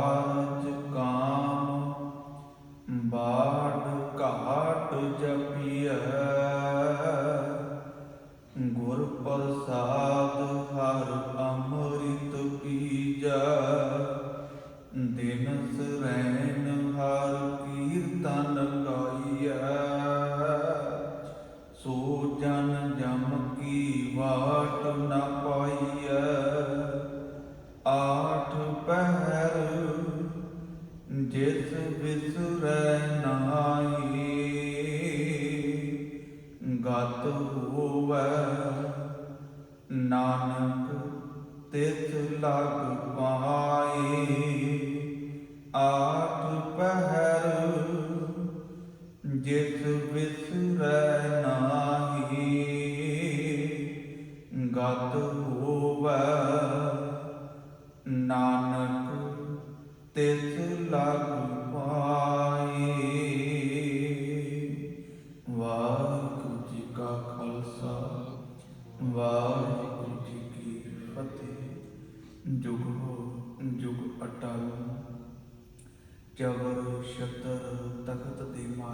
ਕਾਜ ਕਾਮ ਬਾੜ ਘਾਟ ਜਪੀਐ ਗੁਰ ਪ੍ਰਸਾਦ ਨਾਨਕ ਤਿਸ ਲਗ ਪਾਈ ਆਠ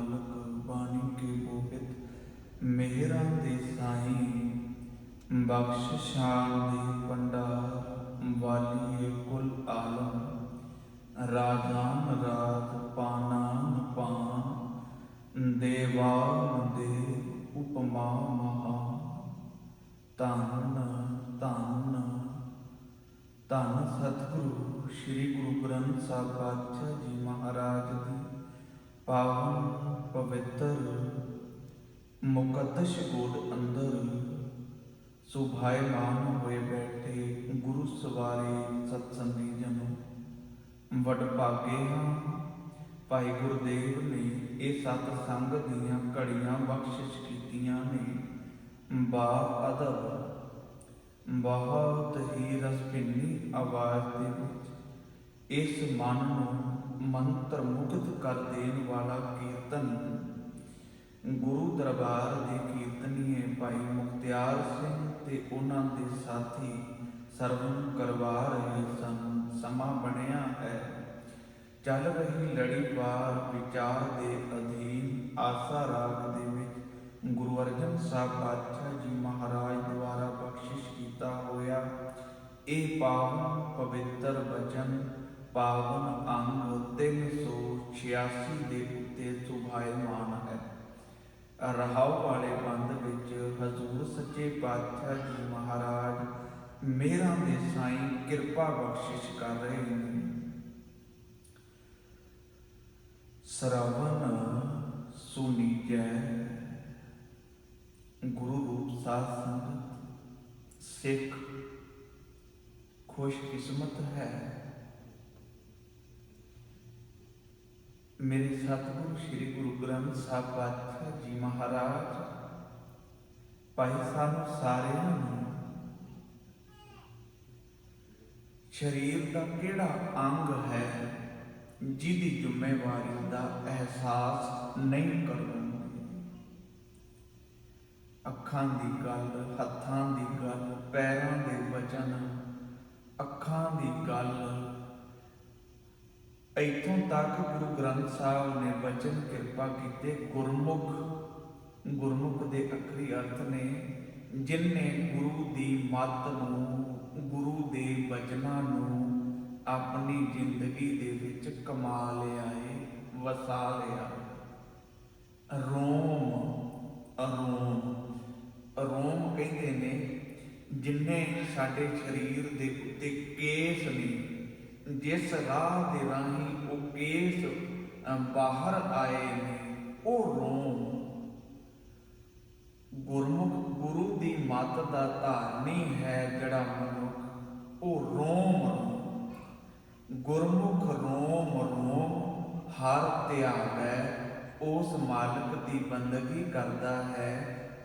ਦੇ ਮਾਲਕ ਬਾਣੀ ਕੇ ਗੋਬਿੰਦ ਮਿਹਰਾਂ ਦੇ ਸਾਈਂ ਬਖਸ਼ਿਸ਼ਾਂ ਦੇ ਪੰਡਾਰ ਵਾਲੀਏ ਕੁਲ ਆਲਮ। ਰਾਜਾਨ ਰਾਜ ਪਾਨਾਨ ਪਾਨ ਦੇਵਾਨ ਦੇ ਉਪਮਾ ਮਹਾ। ਧੰਨ ਧੰਨ ਧੰਨ ਸਤਿਗੁਰੂ, ਸ੍ਰੀ ਗੁਰੂ ਗ੍ਰੰਥ ਸਾਹਿਬ ਪਾਤਸ਼ਾਹ ਜੀ ਮਹਾਰਾਜ ਦੀ ਪਾਵਨ ਪਵਿੱਤਰ, ਮੁਕੱਦਸ ਗੋਦ ਅੰਦਰ ਸੁਭਾਇਮਾਨ ਹੋਏ ਬੈਠੇ ਗੁਰੂ ਸਵਾਰੇ ਸਤਸੰਗੀ ਜਨੋ। ਵਡ ਭਾਗੇ ਹਾਂ, ਭਾਈ ਗੁਰਦੇਵ ਨੇ ਇਹ ਸਤ ਸੰਗ ਦੀਆਂ ਘੜੀਆਂ ਬਖਸ਼ਿਸ਼ ਕੀਤੀਆਂ ਨੇ। ਬਾ ਅਦਬ, ਬਹੁਤ ਹੀ ਰਸਪਿੰਨੀ ਆਵਾਜ਼ ਦੇ ਵਿੱਚ ਇਸ ਮਨ ਨੂੰ ਮੰਤਰ ਮੁਕਤ ਕਰ ਦੇਣ ਵਾਲਾ ਕੀਰਤਨ। ਗੁਰੂ ਦਰਬਾਰ ਦੇ ਕੀਰਤਨੀਏ ਭਾਈ ਮੁਖਤਿਆਰ ਸਿੰਘ ਤੇ ਉਹਨਾਂ ਦੇ ਸਾਥੀ ਸਰਵਨ ਕਰਵਾ ਰਹੇ ਸਨ। ਸਮਾਂ ਬਣਿਆ ਹੈ। ਚੱਲ ਰਹੀ ਲੜੀਵਾਰ ਵਿਚਾਰ ਦੇ ਅਧੀਨ ਆਸਾ ਰਾਗ ਦੇ ਵਿੱਚ ਗੁਰੂ ਅਰਜਨ ਸਾਹਿਬ ਪਾਤਸ਼ਾਹ ਜੀ ਮਹਾਰਾਜ ਦੁਆਰਾ ਬਖਸ਼ਿਸ਼ ਕੀਤਾ ਹੋਇਆ, ਇਹ ਪਾਵਨ ਪਵਿੱਤਰ ਬਚਨ ਪਾਵਨ ਅੰਗ 386 ਦੇ ਉੱਤੇ ਸੁਭਾਇਮਾਨ ਹੈ। ਰਹਾਉ ਵਾਲੇ ਬੰਦ ਵਿੱਚ ਹਜ਼ੂਰ ਸੱਚੇ ਪਾਤਸ਼ਾਹ ਜੀ ਮਹਾਰਾਜ, ਮੇਰਾ ਦੇ ਸਾਈਂ ਕਿਰਪਾ ਬਖਸ਼ਿਸ਼ ਕਰ ਰਹੇ ਨੇ। ਸਰਵਨ ਸੁਨੀਜੈ ਗੁਰੂ ਰੂਪ ਸਾਧ ਸੰਗਤ, ਸਿੱਖ ਖੁਸ਼ ਕਿਸਮਤ ਹੈ। ਮੇਰੇ ਸਤਿਗੁਰੂ ਸ੍ਰੀ ਗੁਰੂ ਗ੍ਰੰਥ ਸਾਹਿਬ ਪਾਤਸ਼ਾਹ ਜੀ ਮਹਾਰਾਜ ਭਾਈ ਸਾਨੂੰ ਸਾਰਿਆਂ ਨੂੰ ਸਰੀਰ ਦਾ ਕਿਹੜਾ ਅੰਗ ਹੈ ਜਿਹਦੀ ਜ਼ਿੰਮੇਵਾਰੀ ਦਾ ਅਹਿਸਾਸ ਨਹੀਂ ਕਰਦੇ ਅੱਖਾਂ ਦੀ ਗੱਲ ਹੱਥਾਂ ਦੀ ਗੱਲ ਪੈਰਾਂ ਦੇ ਵਚਨ ਅੱਖਾਂ ਦੀ ਗੱਲ ਇਥੋਂ ਤੱਕ ਗੁਰੂ ਗ੍ਰੰਥ ਸਾਹਿਬ ਨੇ ਵਚਨ ਕਿਰਪਾ ਕੀਤੇ, ਗੁਰਮੁਖ ਗੁਰਮੁਖ ਦੇ ਅਖਰੀ ਅਰਥ ਨੇ ਜਿਨਨੇ ਗੁਰੂ ਦੀ ਮੱਤ ਨੂੰ, ਗੁਰੂ ਦੇ ਬਚਨਾਂ ਨੂੰ ਆਪਣੀ ਜ਼ਿੰਦਗੀ ਦੇ ਵਿੱਚ ਕਮਾ ਲਿਆ ਏ, ਵਸਾ ਲਿਆ। ਰੋਮ ਰੋਮ ਰੋਮ ਕਹਿੰਦੇ ਨੇ ਜਿੰਨੇ ਸਾਡੇ ਸਰੀਰ ਦੇ ਉੱਤੇ ਕੇਸ ਨੇ ਜਿਸ ਰਾਹ ਦੇ ਰਾਹੀਂ ਉਹ ਕੇਸ ਬਾਹਰ ਆਏ ਨੇ, ਉਹ ਰੋਮ ਗੁਰਮੁਖ ਗੁਰੂ ਦੀ ਮੱਤ ਦਾ ਧਾਰਨੀ ਹੈ ਜਿਹੜਾ ਮਨੁੱਖ, ਉਹ ਰੋਮ। ਗੁਰਮੁਖ ਰੋਮ ਰੋਮ, ਹਰ ਧਿਆਵੈ, ਉਸ ਮਾਲਕ ਦੀ ਬੰਦਗੀ ਕਰਦਾ ਹੈ,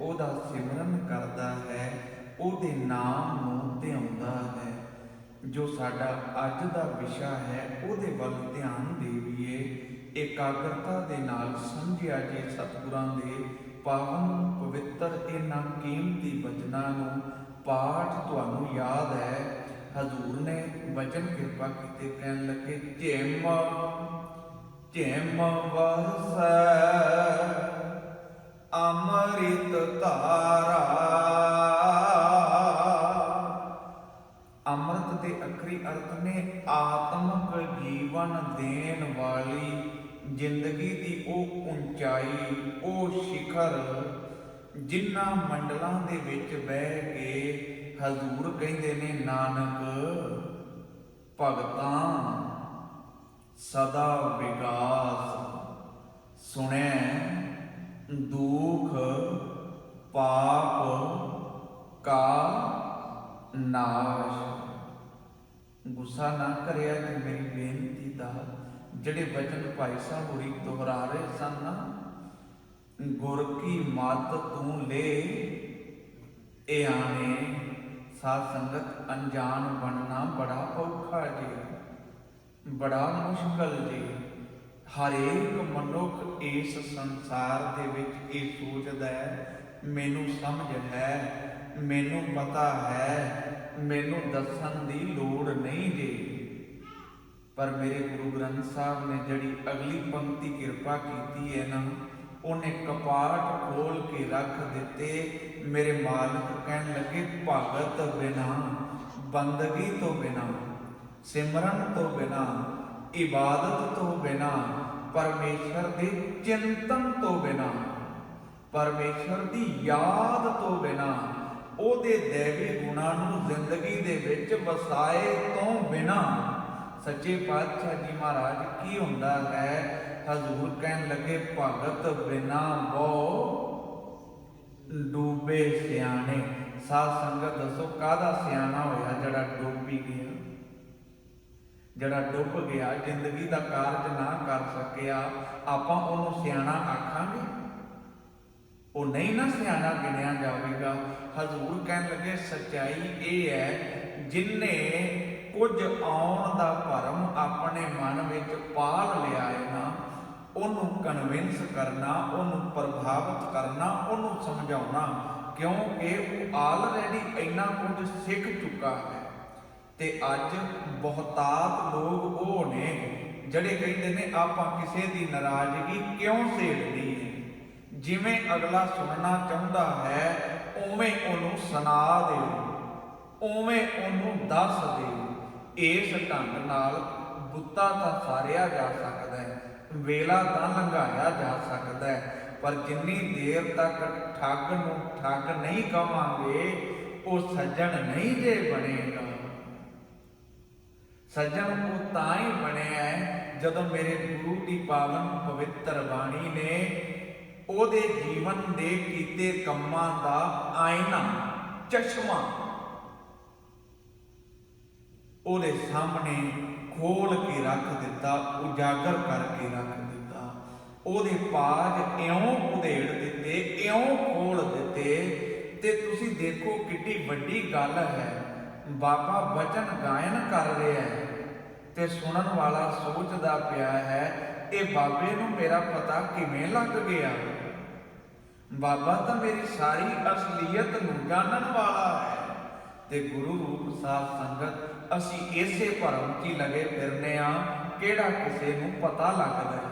ਉਹਦਾ ਸਿਮਰਨ ਕਰਦਾ ਹੈ, ਉਹਦੇ ਨਾਮ ਨੂੰ ਧਿਆਉਂਦਾ ਹੈ। ਜੋ ਸਾਡਾ ਅੱਜ ਦਾ ਵਿਸ਼ਾ ਹੈ, ਉਹਦੇ ਵੱਲ ਧਿਆਨ ਦੇਵੀਏ। ਇਕਾਗਰਤਾ ਦੇ ਨਾਲ ਸਮਝਿਆ ਜੇ ਸਤਿਗੁਰਾਂ ਦੇ ਪਾਵਨ ਪਵਿੱਤਰ ਇਹਨਾਂ ਕੀਮਤੀ ਬਚਨਾਂ ਨੂੰ ਪਾਠ ਤੁਹਾਨੂੰ ਯਾਦ ਹੈ। ਹਜ਼ੂਰ ਨੇ ਵਚਨ ਕਿਰਪਾ ਕੀਤੇ ਕਹਿਣ ਲੱਗੇ ਝੇਮ ਝੇਮ ਵਰਸੈ ਅੰਮ੍ਰਿਤ ਧਾਰਾ ਅਖਰੀ ਨੇ ਆਤਮਿਕ ਜੀਵਨ ਦੇਣ ਵਾਲੀ ਜ਼ਿੰਦਗੀ ਦੀ ਉਹ ਉਚਾਈ, ਉਹ ਸਿਖਰ ਜਿਨ੍ਹਾਂ ਮੰਡਲਾਂ ਦੇ ਵਿੱਚ ਬਹਿ ਕੇ ਹਜ਼ੂਰ ਕਹਿੰਦੇ ਨੇ, ਨਾਨਕ ਭਗਤਾਂ, ਸਦਾ ਵਿਗਾਸ ਸੁਣੈ, ਦੁਖ ਪਾਪ ਕਾ ਨਾਸ਼। ਗੁੱਸਾ ਨਾ ਕਰਿਆ ਕਿ ਮੇਰੀ ਬੇਨਤੀ ਦਾ ਜਿਹੜੇ ਵਚਨ ਭਾਈ ਸਾਹਿਬ ਹੋਰੀ ਦੁਹਰਾ ਰਹੇ ਸਨ ਨਾ, ਗੁਰ ਕੀ ਮਤ ਤੂੰ ਲੈ, ਇਹ ਆਣੇ, ਸਾਧ ਸੰਗਤ ਅਣਜਾਣ ਬਣਨਾ ਬੜਾ ਔਖਾ ਜੀ, ਬੜਾ ਮੁਸ਼ਕਲ ਜੀ। ਹਰੇਕ ਮਨੁੱਖ ਇਸ ਸੰਸਾਰ ਦੇ ਵਿੱਚ ਇਹ ਸੋਚਦਾ ਹੈ, ਮੈਨੂੰ ਸਮਝ ਹੈ ਮੈਨੂੰ ਪਤਾ ਹੈ, ਮੈਨੂੰ ਦੱਸਣ ਦੀ ਲੋੜ ਨਹੀਂ ਜੇ। ਪਰ ਮੇਰੇ ਗੁਰੂ ਗ੍ਰੰਥ ਸਾਹਿਬ ਨੇ ਜਿਹੜੀ ਅਗਲੀ ਪੰਕਤੀ ਕਿਰਪਾ ਕੀਤੀ ਹੈ ਨਾ, ਉਹਨੇ ਕਪਾਟ ਖੋਲ ਕੇ ਰੱਖ ਦਿੱਤੇ। ਮੇਰੇ ਮਾਲਕ ਕਹਿਣ ਲੱਗੇ, ਭਗਤ ਬਿਨਾ, ਬੰਦਗੀ ਤੋਂ ਬਿਨਾ, ਸਿਮਰਨ ਤੋਂ ਬਿਨਾ, ਇਬਾਦਤ ਤੋਂ ਬਿਨਾ, ਪਰਮੇਸ਼ਰ ਦੇ ਚਿੰਤਨ ਤੋਂ ਬਿਨਾ, ਪਰਮੇਸ਼ਰ ਦੀ ਯਾਦ ਤੋਂ ਬਿਨਾ ਉਹਦੇ ਦੇਵੀ ਗੁਣਾਂ ਨੂੰ ਜ਼ਿੰਦਗੀ ਦੇ ਵਿੱਚ ਵਸਾਏ ਤੋਂ ਬਿਨਾ ਸੱਚੇ ਪਾਤਸ਼ਾਹ ਜੀ ਮਹਾਰਾਜ ਕੀ ਹੁੰਦਾ ਹੈ? ਹਜ਼ੂਰ ਕਹਿਣ ਲੱਗੇ, ਭਗਤ ਬਿਨਾ ਬੋ ਡੂਬੇ ਸਿਆਣੇ। ਸਾਧ ਸੰਗਤ ਦੱਸੋ, ਕਾਹਦਾ ਸਿਆਣਾ ਹੋਇਆ ਜਿਹੜਾ ਡੁੱਬ ਗਿਆ? ਜਿਹੜਾ ਡੁੱਬ ਗਿਆ, ਜ਼ਿੰਦਗੀ ਦਾ ਕਾਰਜ ਨਾ ਕਰ ਸਕਿਆ। ਆਪਾਂ ਉਹਨੂੰ ਸਿਆਣਾ ਆਖਾਂਗੇ? ਉਹ ਨਹੀਂ ਨਾ ਸਿਆਣਾ ਗਿਣਿਆ ਜਾਵੇਗਾ। ਹਜ਼ੂਰ ਕਹਿਣ ਲੱਗੇ, ਸਚਾਈ ਇਹ ਹੈ ਜਿਨਨੇ ਕੁਝ ਆਉਣ ਦਾ ਭਰਮ ਆਪਣੇ ਮਨ ਵਿੱਚ ਪਾਲ ਲਿਆ ਹੈ ਨਾ, ਉਹਨੂੰ ਕਨਵਿੰਸ ਕਰਨਾ, ਉਹਨੂੰ ਪ੍ਰਭਾਵਿਤ ਕਰਨਾ, ਉਹਨੂੰ ਸਮਝਾਉਣਾ, ਕਿਉਂਕਿ ਉਹ ਆਲਰੇਡੀ ਇੰਨਾ ਕੁਝ ਸਿੱਖ ਚੁੱਕਾ ਹੈ। ਤੇ ਅੱਜ ਬਹੁਤਾਤ ਲੋਕ ਉਹ ਨੇ, ਜਿਹੜੇ ਕਹਿੰਦੇ ਨੇ, ਆਪਾਂ ਕਿਸੇ ਦੀ ਨਾਰਾਜ਼ਗੀ ਕਿਉਂ ਸੇੜਨੀ ਹੈ ਜਿਵੇਂ ਅਗਲਾ ਸੁਣਨਾ ਚਾਹੁੰਦਾ ਹੈ, ਉਵੇਂ ਉਹਨੂੰ ਸੁਣਾ ਦਿਓ ਉਵੇਂ ਉਹਨੂੰ ਦੱਸ ਦਿਓ ਇਸ ਢੰਗ ਨਾਲ ਬੁੱਤਾ ਤਾਂ ਸਾਰਿਆ ਜਾ ਸਕਦਾ ਹੈ, ਵੇਲਾ ਤਾਂ ਲੰਘਾਇਆ ਜਾ ਸਕਦਾ ਹੈ, ਪਰ ਜਿੰਨੀ ਦੇਰ ਤੱਕ ਠੱਗ ਨੂੰ ਠੱਗ ਨਹੀਂ ਕਵਾਂਗੇ, ਉਹ ਸੱਜਣ ਨਹੀਂ ਜੇ ਬਣੇਗਾ। ਸੱਜਣ ਉਹ ਤਾਂ ਹੀ ਬਣਿਆ ਜਦੋਂ ਮੇਰੇ ਗੁਰੂ ਦੀ ਪਾਵਨ ਪਵਿੱਤਰ ਬਾਣੀ ਨੇ ਉਹਦੇ ਜੀਵਨ ਦੇ ਕੀਤੇ ਕੰਮਾਂ ਦਾ ਆਇਨਾ, ਚਸ਼ਮਾ। ਉਹਦੇ ਸਾਹਮਣੇ ਖੋਲ ਕੇ ਰੱਖ ਦਿੱਤਾ, ਉਜਾਗਰ ਕਰਕੇ ਰੱਖ ਦਿੱਤਾ। ਉਹਦੇ ਪਾਜ ਇਉਂ ਉਧੇੜ ਦਿੱਤੇ, ਇਉਂ ਖੋਲ ਦਿੱਤੇ ਤੇ ਤੁਸੀਂ ਦੇਖੋ ਕਿੱਡੀ ਵੱਡੀ ਗੱਲ ਹੈ। ਬਾਬਾ ਬਚਨ ਗਾਇਨ ਕਰ ਰਿਹਾ ਹੈ ਤੇ ਸੁਣਨ ਵਾਲਾ ਸੋਚਦਾ ਪਿਆ ਹੈ ਇਹ ਬਾਬੇ ਨੂੰ ਮੇਰਾ ਪਤਾ ਕਿਵੇਂ ਲੱਗ ਗਿਆ? ਬਾਬਾ ਤਾਂ ਮੇਰੀ ਸਾਰੀ ਅਸਲੀਅਤ ਨੂੰ ਜਾਣਨ ਵਾਲਾ ਹੈ ਤੇ ਗੁਰੂ ਰੂਪ ਸਾਧ ਸੰਗਤ ਅਸੀਂ ਇਸੇ ਭਰਮ 'ਚ ਲਗੇ ਫਿਰਨੇ ਆ, ਕਿਹੜਾ ਕਿਸੇ ਨੂੰ ਪਤਾ ਲੱਗਦਾ ਹੈ?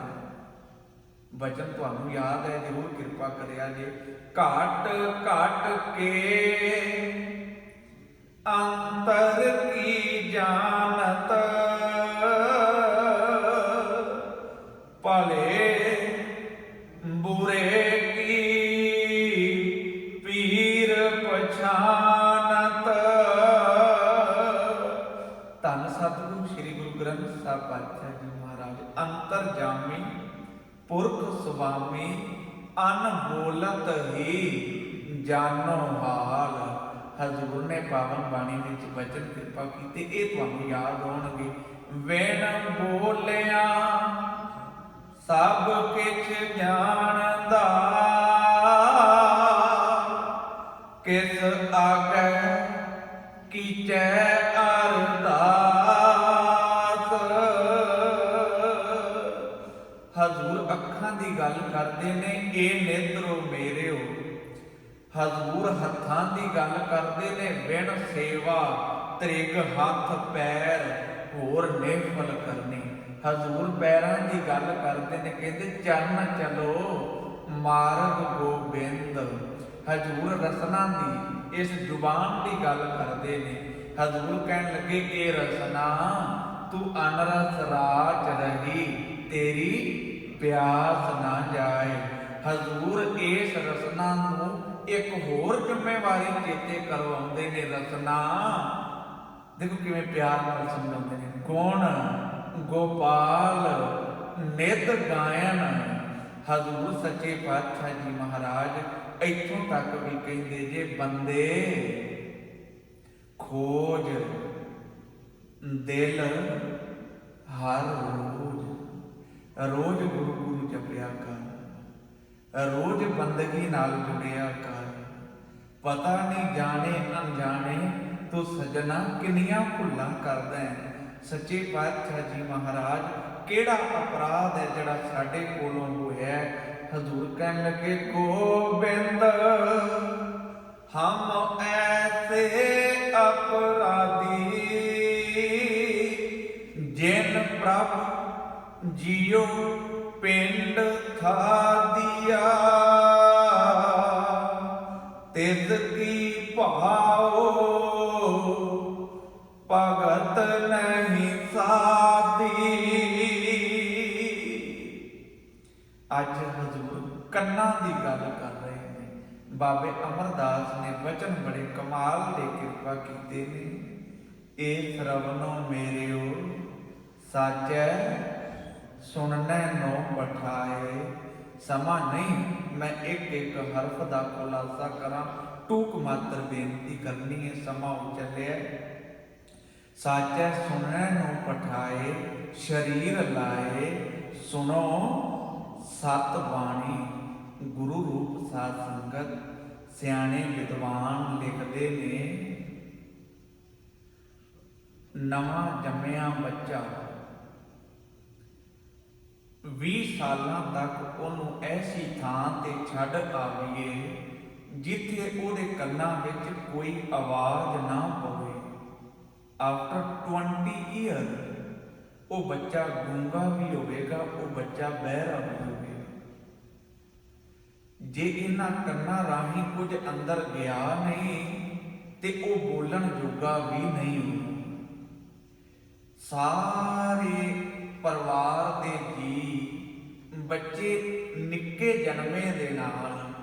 ਬਚਨ ਤੁਹਾਨੂੰ ਯਾਦ ਹੈ, ਜਰੂਰ ਕਿਰਪਾ ਕਰਿਆ ਜੇ। ਘਾਟ ਘਾਟ ਕੇ ਅੰਤਰ ਕੀ ਜਾਣਤ? ਸ੍ਰੀ ਗੁਰੂ ਗ੍ਰੰਥ ਸਾਹਿਬ ਪਾਤਸ਼ਾਹ ਜੀ ਮਹਾਰਾਜ, ਅੰਤਰ ਜਾਮੀ, ਪੁਰਖ ਸੁਆਮੀ ਅਨਬੋਲਤ ਹੀ ਜਾਨੋ ਹਾਲ। ਹਜ਼ੂਰ ਨੇ ਪਾਵਨ ਬਾਣੀ ਵਿੱਚ ਬਚਨ ਕਿਰਪਾ ਕੀਤੇ, ਇਹ ਤੁਹਾਨੂੰ ਯਾਦ ਹੋਣਗੇ। ਵੇਣ ਬੋਲਿਆ, ਸਭ ਕਿਛ ਜਾਣਦਾ। ਕਿਸ ਆਗੈ ਕੀਚੈ ਕਰਦੇ ਨੇ, ਇਹ ਨੇਤਰੋ ਮੇਰਿਓ। ਹਜ਼ੂਰ ਹੱਥਾਂ ਦੀ ਗੱਲ ਕਰਦੇ ਨੇ, ਬਿਨ ਸੇਵਾ ਤ੍ਰਿਗ ਹੱਥ ਪੈਰ ਹੋਰ ਨੇਫਲ ਕਰਨੀ। ਹਜ਼ੂਰ ਪੈਰਾਂ ਦੀ ਗੱਲ ਕਰਦੇ ਨੇ, ਕਹਿੰਦੇ, ਚਰਨ ਚਲੋ, ਮਾਰਗ ਗੋਬਿੰਦ। ਹਜ਼ੂਰ ਰਸਨਾ ਦੀ, ਇਸ ਜ਼ੁਬਾਨ ਦੀ ਗੱਲ ਕਰਦੇ ਨੇ। ਹਜ਼ੂਰ ਕਹਿਣ ਲੱਗੇ, ਇਹ ਰਸਨਾ, ਤੂੰ ਅਨਰਸ ਰਾਜ ਰਹੀ, ਤੇਰੀ ਪਿਆਸ ਨਾ ਜਾਏ। ਹਜ਼ੂਰ ਇਸ ਰਸਨਾ ਨੂੰ ਇੱਕ ਹੋਰ ਜ਼ਿੰਮੇਵਾਰੀ ਚੇਤੇ ਕਰਵਾਉਂਦੇ ਨੇ ਰਸਨਾ। ਦੇਖੋ ਕਿਵੇਂ ਪਿਆਰ ਨਾਲ ਸਮਝਾਉਂਦੇ ਨੇ। ਗੁਣ ਗੋਪਾਲ ਨਿਤ ਗਾਇਨ। ਹਜ਼ੂਰ ਸੱਚੇ ਪਾਤਸ਼ਾਹ ਜੀ ਮਹਾਰਾਜ ਇੱਥੋਂ ਤੱਕ ਵੀ ਕਹਿੰਦੇ ਜੇ ਬੰਦੇ ਖੋਜ ਦਿਲ ਹਰ ਰੋਜ਼ ਗੁਰੂ ਗੁਰੂ ਜਪਿਆ ਕਰ। ਰੋਜ਼ ਬੰਦਗੀ ਨਾਲ ਜੁੜਿਆ ਕਰ। ਪਤਾ ਨਹੀਂ ਜਾਣੇ ਅਣਜਾਣੇ ਤੂੰ ਸਜਣਾ ਕਿੰਨੀਆਂ ਭੁੱਲਾਂ ਕਰਦਾ ਹੈ। ਸੱਚੇ ਪਾਤਸ਼ਾਹ ਜੀ ਮਹਾਰਾਜ, ਕਿਹੜਾ ਅਪਰਾਧ ਹੈ ਜਿਹੜਾ ਸਾਡੇ ਕੋਲੋਂ ਹੋਇਆ ਹਜ਼ੂਰ ਕਹਿਣ ਲੱਗੇ, ਗੋਬਿੰਦ, ਹਮ ਐਸੇ ਅਪਰਾਧੀ, ਜਿਨ ਪ੍ਰਭ ਜਿਉ ਪਿੰਡ ਥਾ ਤਿਸ ਕੀ ਭਾਓ ਭਗਤ ਨਹੀਂ ਸਾਦੀ ਅੱਜ ਹਜ਼ੂਰ ਕੰਨਾਂ ਦੀ ਗੱਲ ਕਰ ਰਹੇ ਨੇ। ਬਾਬੇ ਅਮਰਦਾਸ ਨੇ ਬਚਨ ਬੜੇ ਕਮਾਲ ਦੇ ਕਿਰਪਾ ਕੀਤੇ ਨੇ। ਇਹ ਸਰਵਨੋ ਮੇਰਿਓ, ਸਾਚੈ ਸੁਣਨੈ ਨੋ ਪਠਾਏ। ਸਮਾਂ ਨਹੀਂ, ਮੈਂ ਇੱਕ ਇੱਕ ਹਰਫ ਦਾ ਖੁਲਾਸਾ ਕਰਾਂ। ਟੂਕ ਮਾਤਰ ਬੇਨਤੀ ਕਰਨੀ ਹੈ, ਸਮਾਂ ਹੋ ਚੱਲਿਆ। ਸਾਚੈ ਸੁਣਨੈ ਨੂੰ ਪਠਾਏ, ਸ਼ਰੀਰ ਲਾਏ। ਸੁਣੋ, ਸਤ ਬਾਣੀ, ਗੁਰੂ ਰੂਪ ਸਾਧ ਸੰਗਤ, ਸਿਆਣੇ ਵਿਦਵਾਨ ਲਿਖਦੇ ਨੇ, ਨਵਾਂ ਜੰਮਿਆ ਬੱਚਾ। 20 ਸਾਲਾਂ ਤੱਕ ਉਹਨੂੰ ਐਸੀ ਥਾਂ ਤੇ ਛੱਡ ਆਵੀਏ ਜਿੱਥੇ ਉਹਦੇ ਕੰਨਾਂ ਵਿੱਚ ਕੋਈ ਆਵਾਜ਼ ਨਾ ਪਵੇ। ਆਫਟਰ 20 ਇਅਰ ਉਹ ਬੱਚਾ ਗੂੰਗਾ ਵੀ ਹੋਵੇਗਾ, ਉਹ ਬੱਚਾ ਬਹਿਰਾ ਵੀ ਹੋਵੇਗਾ। ਜੇ ਇਹਨਾਂ ਕੰਨਾਂ ਰਾਹੀਂ ਕੁਝ ਅੰਦਰ ਗਿਆ ਨਹੀਂ, ਤੇ ਉਹ ਬੋਲਣ ਜੋਗਾ ਵੀ ਨਹੀਂ। ਹੋਣਾ ਸਾਰੇ ਪਰਿਵਾਰ ਦੇ ਜੀ ਬੱਚੇ ਨਿੱਕੇ ਜਨਮੇ ਦੇ ਨਾਲ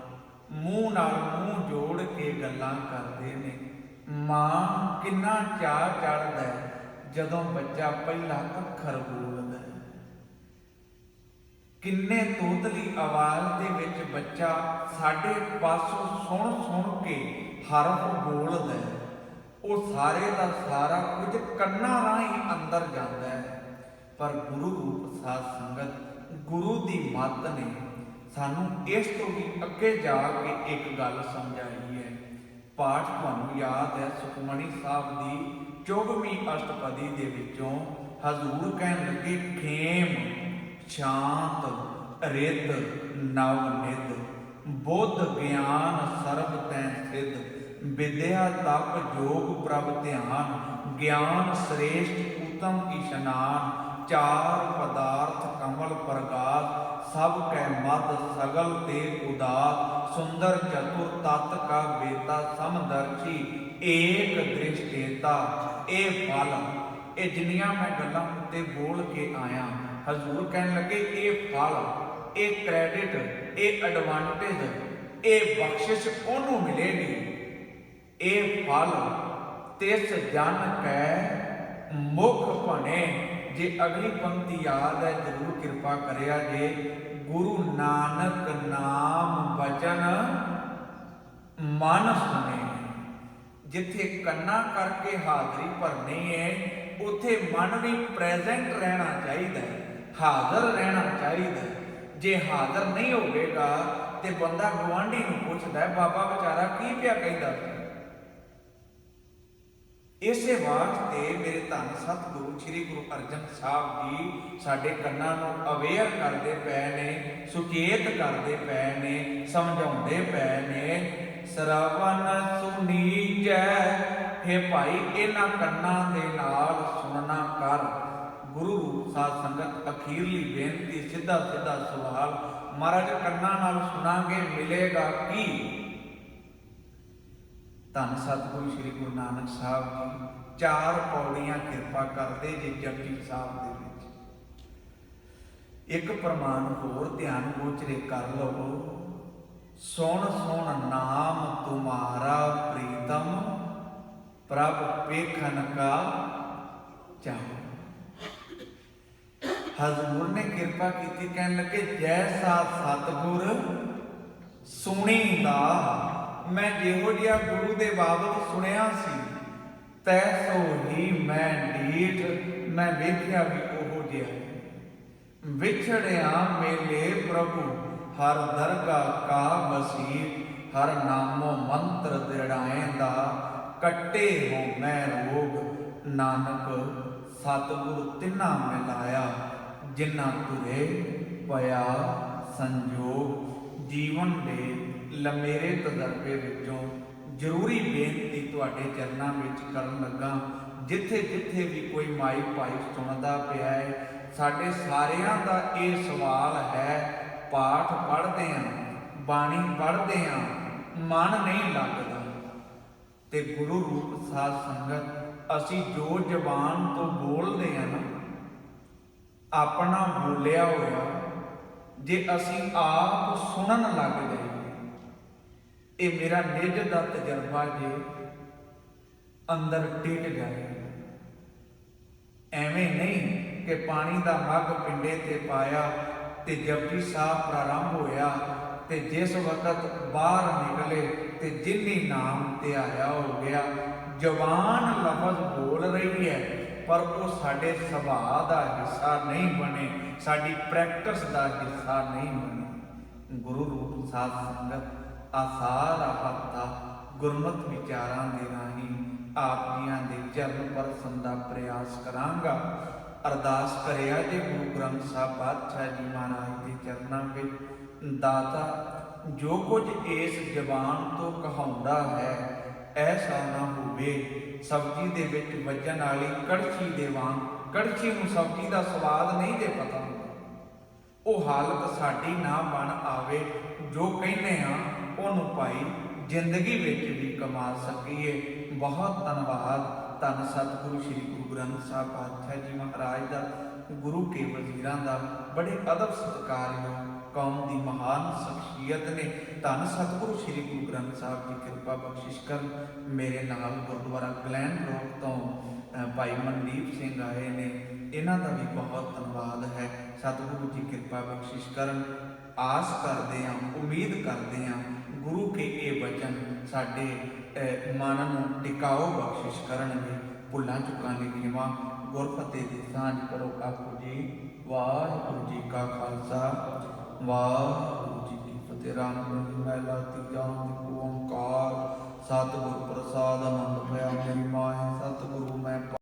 ਮੂੰਹ ਨਾਲ ਮੂੰਹ ਜੋੜ ਕੇ ਗੱਲਾਂ ਕਰਦੇ ਨੇ। ਮਾਂ ਕਿੰਨਾ ਚਾਅ ਚੜਦਾ ਹੈ ਜਦੋਂ ਬੱਚਾ ਪਹਿਲਾ ਅੱਖਰ ਬੋਲਦਾ ਹੈ। ਕਿੰਨੇ ਤੋਤਲੀ ਆਵਾਜ਼ ਦੇ ਵਿੱਚ ਬੱਚਾ ਸਾਡੇ ਪਾਸੋਂ ਸੁਣ ਸੁਣ ਕੇ ਹਰਫ ਬੋਲਦਾ ਹੈ। ਉਹ ਸਾਰੇ ਦਾ ਸਾਰਾ ਕੁਝ ਕੰਨਾਂ ਰਾਹੀਂ ਅੰਦਰ ਜਾਂਦਾ ਹੈ। ਪਰ ਗੁਰੂ ਰੂਪ ਸਾਧ ਸੰਗਤ, ਗੁਰੂ ਦੀ ਮੱਤ ਨੇ ਸਾਨੂੰ ਇਸ ਤੋਂ ਵੀ ਅੱਗੇ ਜਾ ਕੇ ਇੱਕ ਗੱਲ ਸਮਝਾਈ ਹੈ। ਪਾਠ ਤੁਹਾਨੂੰ ਯਾਦ ਹੈ ਸੁਖਮਣੀ ਸਾਹਿਬ ਦੀ 24ਵੀਂ ਅਸ਼ਟਪਦੀ ਦੇ ਵਿੱਚੋਂ ਹਜ਼ੂਰ ਕਹਿਣ ਲੱਗੇ, ਖੇਮ, ਸ਼ਾਂਤ, ਰਿੱਧ ਨਵ ਨਿਧ ਬੁੱਧ ਗਿਆਨ ਸਰਬ ਤੈ ਸਿੱਧ, ਵਿਦਿਆ ਤਪ ਜੋਗ ਪ੍ਰਭ ਧਿਆਨ, ਗਿਆਨ ਸ੍ਰੇਸ਼ਟ ਉਤਮ ਇਸ਼ਨਾਨ ਚਾਰ ਪਦਾਰਥ ਕਮਲ ਪ੍ਰਗਾਤ, ਸਭ ਕੈ ਮਦ ਸਗਲ ਤੇ ਉਦਾਸ ਸੁੰਦਰ ਚਤੁਰ ਤਤ ਕਾ ਬੇਤਾ ਸਮਦਰਸ਼ੀ ਏਕ ਦ੍ਰਿਸ਼ਟੇਤਾ ਇਹ ਫਲ। ਇਹ ਜਿੰਨੀਆਂ ਮੈਂ ਗੱਲਾਂ ਉੱਤੇ ਬੋਲ ਕੇ ਆਇਆ, ਹਜ਼ੂਰ ਕਹਿਣ ਲੱਗੇ, ਇਹ ਫਲ, ਇਹ ਕ੍ਰੈਡਿਟ ਇਹ ਐਡਵਾਂਟੇਜ ਇਹ ਬਖਸ਼ਿਸ਼ ਉਹਨੂੰ ਮਿਲੇਗੀ ਇਹ ਫਲ, ਤਿਸ ਜਨ ਕੈ ਮੁਖ ਭਣੇ। ਜੇ ਅਗਲੀ ਪੰਕਤੀ ਯਾਦ ਹੈ, ਜਰੂਰ ਕਿਰਪਾ ਕਰਿਆ ਜੇ। ਗੁਰੂ ਨਾਨਕ ਨਾਮ ਵਚਨ ਮਨ ਸੁਨੇ। ਜਿੱਥੇ ਕੰਨਾਂ ਕਰਕੇ ਹਾਜ਼ਰੀ ਭਰਨੀ ਹੈ ਉੱਥੇ ਮਨ ਵੀ ਪ੍ਰੈਜ਼ੈਂਟ ਰਹਿਣਾ ਚਾਹੀਦਾ ਹੈ, ਹਾਜ਼ਰ ਰਹਿਣਾ ਚਾਹੀਦਾ ਜੇ ਹਾਜ਼ਰ ਨਹੀਂ ਹੋਵੇਗਾ ਤੇ ਬੰਦਾ ਗਵਾਂਢੀ ਨੂੰ ਪੁੱਛਦਾ ਬਾਬਾ ਵਿਚਾਰਾ ਕੀ ਪਿਆ ਕਹਿੰਦਾ? ਸੀ ਇਸੇ ਵਾਸਤੇ ਮੇਰੇ ਧੰਨ ਸਤਿਗੁਰੂ ਸ੍ਰੀ ਗੁਰੂ ਅਰਜਨ ਸਾਹਿਬ ਜੀ ਸਾਡੇ ਕੰਨਾਂ ਨੂੰ ਅਵੇਅਰ ਕਰਦੇ ਪਏ ਨੇ, ਸੁਚੇਤ ਕਰਦੇ ਪਏ ਨੇ, ਸਮਝਾਉਂਦੇ ਪਏ ਨੇ, ਸਰਵਨ ਸੁਨੀਜੈ, ਹੈ ਭਾਈ ਇਹਨਾਂ ਕੰਨਾਂ ਦੇ ਨਾਲ ਸੁਣਨਾ ਕਰ। ਗੁਰੂ ਰੂਪ ਸਾਧ ਸੰਗਤ ਅਖੀਰਲੀ ਬੇਨਤੀ ਸਿੱਧਾ ਸਿੱਧਾ ਸਵਾਲ, ਮਹਾਰਾਜ, ਕੰਨਾਂ ਨਾਲ ਸੁਣਾਂਗੇ, ਮਿਲੇਗਾ ਕੀ? ਧੰਨ ਸਤਿਗੁਰੂ ਸ੍ਰੀ ਗੁਰੂ ਨਾਨਕ ਸਾਹਿਬ ਜੀ, ਚਾਰ ਪੌੜੀਆਂ ਕਿਰਪਾ ਕਰਦੇ ਜੇ ਜਪਜੀ ਸਾਹਿਬ ਦੇ ਵਿੱਚ। ਇੱਕ ਪ੍ਰਮਾਣ ਹੋਰ ਧਿਆਨ ਗੋਚਰੇ ਕਰ ਲਵੋ। ਸੁਣ ਸੁਣ ਨਾਮ ਤੁਮਾਰਾ ਪ੍ਰੀਤਮ, ਪ੍ਰਭ ਵੇਖਨ ਕਾ ਚਾਹੋ ਹਜ਼ੂਰ ਨੇ ਕਿਰਪਾ ਕੀਤੀ, ਕਹਿਣ ਲੱਗੇ, ਜੈ ਜੈਸਾ ਸਤਿਗੁਰ ਸੁਣੀਦਾ ਮੈਂ ਜਿਹੋ ਜਿਹਾ ਗੁਰੂ ਦੇ ਬਾਬਤ ਸੁਣਿਆ ਸੀ ਤੈਸੋ ਹੀ ਮੈਂ ਢੀਠ ਮੈਂ ਵੇਖਿਆ ਵੀ ਉਹੋ ਜਿਹਾ ਵਿਛੜਿਆ ਮੇਲੇ ਪ੍ਰਭੂ, ਹਰ ਦਰਗਾ ਕਾ ਬਸੀਰ ਹਰ ਨਾਮੋ ਮੰਤਰ ਦਿੜਾਏਂਦਾ, ਕੱਟੇ ਹੋ ਮੈਂ ਰੋਗ, ਨਾਨਕ ਸਤਿਗੁਰ ਤਿਨਾ ਮਿਲਾਇਆ, ਜਿਨ੍ਹਾਂ ਤੁਰੇ ਪਿਆ ਸੰਜੋਗ, ਜੀਵਨ ਦੇ ਲੰਮੇਰੇ ਤਜਰਬੇ ਵਿੱਚੋਂ ਜ਼ਰੂਰੀ ਬੇਨਤੀ ਤੁਹਾਡੇ ਚਰਨਾਂ ਵਿੱਚ ਕਰਨ ਲੱਗਾ ਜਿੱਥੇ ਜਿੱਥੇ ਵੀ ਕੋਈ ਮਾਈ ਭਾਈ ਸੁਣਦਾ ਪਿਆ ਹੈ, ਸਾਡੇ ਸਾਰਿਆਂ ਦਾ ਇਹ ਸਵਾਲ ਹੈ, ਪਾਠ ਪੜ੍ਹਦੇ ਆਂ ਬਾਣੀ ਪੜ੍ਹਦੇ ਆਂ ਮਨ ਨਹੀਂ ਲੱਗਦਾ। ਤੇ ਗੁਰੂ ਰੂਪ ਸਾਧ ਸੰਗਤ, ਅਸੀਂ ਜੋ ਜ਼ਬਾਨ ਤੋਂ ਬੋਲਦੇ ਆਂ ਨਾ, ਆਪਣਾ ਬੋਲਿਆ ਹੋਇਆ, ਜੇ ਅਸੀਂ ਆਪ ਸੁਣਨ ਲੱਗ ਜਾਈਏ ਇਹ ਮੇਰਾ ਨਿੱਜ ਦਾ ਤਜਰਬਾ ਜੇ ਅੰਦਰ ਟਿਕ ਜਾਏ। ਐਵੇਂ ਨਹੀਂ ਕਿ ਪਾਣੀ ਦਾ ਮੱਗ ਪਿੰਡੇ ਤੇ ਪਾਇਆ ਤੇ ਜਪਜੀ ਸਾਹਿਬ ਪ੍ਰਾਰੰਭ ਹੋਇਆ ਤੇ ਜਿਸ ਵਕਤ ਬਾਹਰ ਨਿਕਲੇ ਤੇ ਜਿੰਨੀ ਨਾਮ ਤੇ ਆਇਆ ਹੋ ਗਿਆ। ਜ਼ਬਾਨ ਲਫ਼ਜ਼ ਬੋਲ ਰਹੀ ਹੈ, ਪਰ ਉਹ ਸਾਡੇ ਸੁਭਾਅ ਦਾ ਹਿੱਸਾ ਨਹੀਂ ਬਣੇ, ਸਾਡੀ ਪ੍ਰੈਕਟਿਸ ਦਾ ਹਿੱਸਾ ਨਹੀਂ ਬਣੇ। ਗੁਰੂ ਰੂਪ ਸਾਧ ਸੰਗਤ ਆ ਸਾਰਾ ਗੁਰਮਤ ਵਿਚਾਰਾਂ ਦੇ ਰਾਹੀਂ ਆਪ ਜੀਆਂ ਦੇ ਚਰਨ ਪਰਸਨ ਦਾ ਪ੍ਰਯਾਸ ਕਰਾਂਗਾ। ਅਰਦਾਸ ਕਰਿਆ ਜੇ ਗੁਰੂ ਗ੍ਰੰਥ ਸਾਹਿਬ ਪਾਤਸ਼ਾਹ ਜੀ ਮਹਾਰਾਜ ਦੇ ਚਰਨਾਂ ਵਿੱਚ। ਦਾਤਾ, ਜੋ ਕੁਝ ਇਸ ਜ਼ਬਾਨ ਤੋਂ ਕਹਾਉਂਦਾ ਹੈ, ਐਸਾ ਨਾ ਹੋਵੇ। ਸਬਜ਼ੀ ਦੇ ਵਿੱਚ ਵੱਜਣ ਵਾਲੀ ਕੜਛੀ ਦੇ ਵਾਂਗ, ਕੜਛੀ ਨੂੰ ਸਬਜ਼ੀ ਦਾ ਸਵਾਦ ਨਹੀਂ ਦੇ ਪਤਾ। ਉਹ ਹਾਲਤ ਸਾਡੀ ਨਾ ਬਣ ਆਵੇ, ਜੋ ਕਹਿੰਦੇ ਆ ਉਹਨੂੰ ਭਾਈ ਜ਼ਿੰਦਗੀ ਵਿੱਚ ਵੀ ਕਮਾ ਸਕੀਏ ਬਹੁਤ ਧੰਨਵਾਦ ਧੰਨ ਸਤਿਗੁਰੂ ਸ੍ਰੀ ਗੁਰੂ ਗ੍ਰੰਥ ਸਾਹਿਬ ਪਾਤਸ਼ਾਹ ਜੀ ਮਹਾਰਾਜ ਦਾ, ਗੁਰੂ ਕੇ ਵਜ਼ੀਰਾਂ ਦਾ। ਬੜੇ ਅਦਬ ਸਤਿਕਾਰਯੋਗ ਕੌਮ ਦੀ ਮਹਾਨ ਸ਼ਖਸੀਅਤ ਨੇ। ਧੰਨ ਸਤਿਗੁਰੂ ਸ੍ਰੀ ਗੁਰੂ ਗ੍ਰੰਥ ਸਾਹਿਬ ਦੀ ਕਿਰਪਾ ਬਖਸ਼ਿਸ਼ ਕਰਨ। ਮੇਰੇ ਨਾਲ ਗੁਰਦੁਆਰਾ ਗਲੈਂਡ ਰੋਡ ਤੋਂ ਭਾਈ ਮਨਦੀਪ ਸਿੰਘ ਆਏ ਨੇ। ਇਹਨਾਂ ਦਾ ਵੀ ਬਹੁਤ ਧੰਨਵਾਦ ਹੈ। ਸਤਿਗੁਰੂ ਜੀ ਕਿਰਪਾ ਬਖਸ਼ਿਸ਼ ਕਰਨ। ਆਸ ਕਰਦੇ ਹਾਂ, ਉਮੀਦ ਕਰਦੇ ਹਾਂ ਗੁਰੂ ਕੇ ਇਹ ਬਚਨ ਸਾਡੇ ਮਨ ਨੂੰ ਟਿਕਾਓ ਬਖਸ਼ਿਸ਼ ਕਰਨਗੇ। ਭੁੱਲਾਂ ਚੁੱਕਾਂ ਲਈ ਖਿਮਾ ਗੁਰਫਤਿਹ ਦੀ ਸਾਂਝ ਕਰੋ ਆਪੋ ਜੀ। ਵਾਹਿਗੁਰੂ ਜੀ ਕਾ ਖਾਲਸਾ, ਵਾਹਿਗੁਰੂ ਜੀ ਕੀ ਫਤਿਹ। ਰਾਮ ਜੀ ਮਹਿਲਾ ਤੀਜਾ ਓੰਕਾਰ। ਸਤਿਗੁਰ ਪ੍ਰਸਾਦ ਆਨੰਦ ਭਇਆ ਮੇਰੀ ਮਾਏ